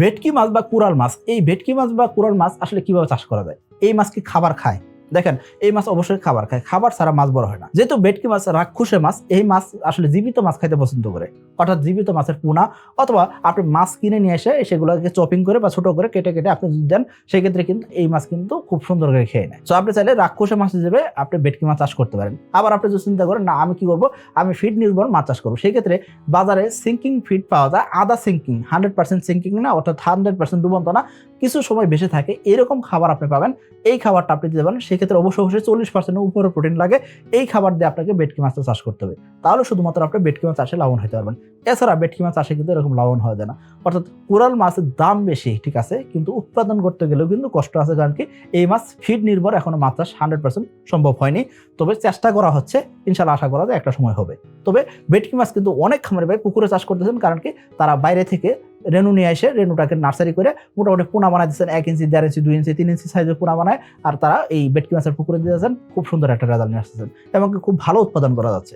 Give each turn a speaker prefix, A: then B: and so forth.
A: ভেটকি মাছ বা কুরাল মাছ, এই ভেটকি মাছ বা কুরাল মাছ আসলে কীভাবে চাষ করা যায়? এই মাছ কি খাবার খায়? দেখেন, এই মাছ অবশ্যই খাবার খায়। খাবার ছাড়া মাছ বড় হয় না। যেহেতু ভেটকি মাছ রাক্ষুসে মাছ, এই মাছ আসলে জীবিত মাছ খাইতে পছন্দ করে। অর্থাৎ জীবিত মাছের পোনা অথবা আপনি মাছ কিনে নিয়ে এসে সেগুলোকে চপিং করে বা ছোট করে কেটে কেটে আপনি দেন, সেক্ষেত্রে কিন্তু এই মাছ কিন্তু খুব সুন্দর করে খেয়ে নেয়। তো আপনি চাইলে রাক্ষসে মাছ হিসেবে আপনি ভেটকি মাছ চাষ করতে পারেন। আবার আপনি যদি চিন্তা করেন, না, আমি কি করব? আমি ফিড নির্ভর মাছ চাষ করব। সেই ক্ষেত্রে বাজারে সিঙ্কিং ফিড পাওয়া যায়। আদা সিঙ্কিং হান্ড্রেড পার্সেন্ট সিঙ্কিং না, অর্থাৎ হান্ড্রেড পার্সেন্ট ডুবন্ত না। কিছু সময় বেশি থাকে। এরকম খাবার আপনি পাবেন। এই খাবারটা আপনি দিতে পারেন সেক্ষেত্রে অবশ্য অবশ্যই চল্লিশ পার্সেন্টের উপরে প্রোটিন লাগে। এই খাবার দিয়ে আপনাকে বেটকি মাছটা চাষ করতে হবে। তাহলে শুধুমাত্র আপনি বেটকি মাছ চাষে লাভবান হতে পারবেন। এছাড়া বেটকি মাছ চাষে কিন্তু এরকম লাভবান হওয়া যায় না। অর্থাৎ কোরাল মাছের দাম বেশি, ঠিক আছে? কিন্তু উৎপাদন করতে গেলেও কিন্তু কষ্ট আছে, কারণ কি এই মাছ ফিড নির্ভর এখনও মাছ চাষ হান্ড্রেড পার্সেন্ট সম্ভব হয়নি। তবে চেষ্টা করা হচ্ছে ইনশাল্লাহ আশা করা যায় একটা সময় হবে। তবে বেটকি মাছ কিন্তু অনেক খামারে ভাই পুকুরে চাষ করতেছেন, কারণ কি তারা বাইরে থেকে রেনু নিয়ে এসে রেনুটাকে নার্সারি করে মোটামুটি পোনা বানাই দিচ্ছেন এক ইঞ্চি, দেড় ইঞ্চি, দুই ইঞ্চি, তিন ইঞ্চি সাইজের পোনা বানায়। আর তারা এই বেটকি মাছের পুকুরে দিতেছেন। খুব সুন্দর একটা রেজাল্ট নিয়ে আসতেছেন। এবং খুব ভালো উৎপাদন করা যাচ্ছে।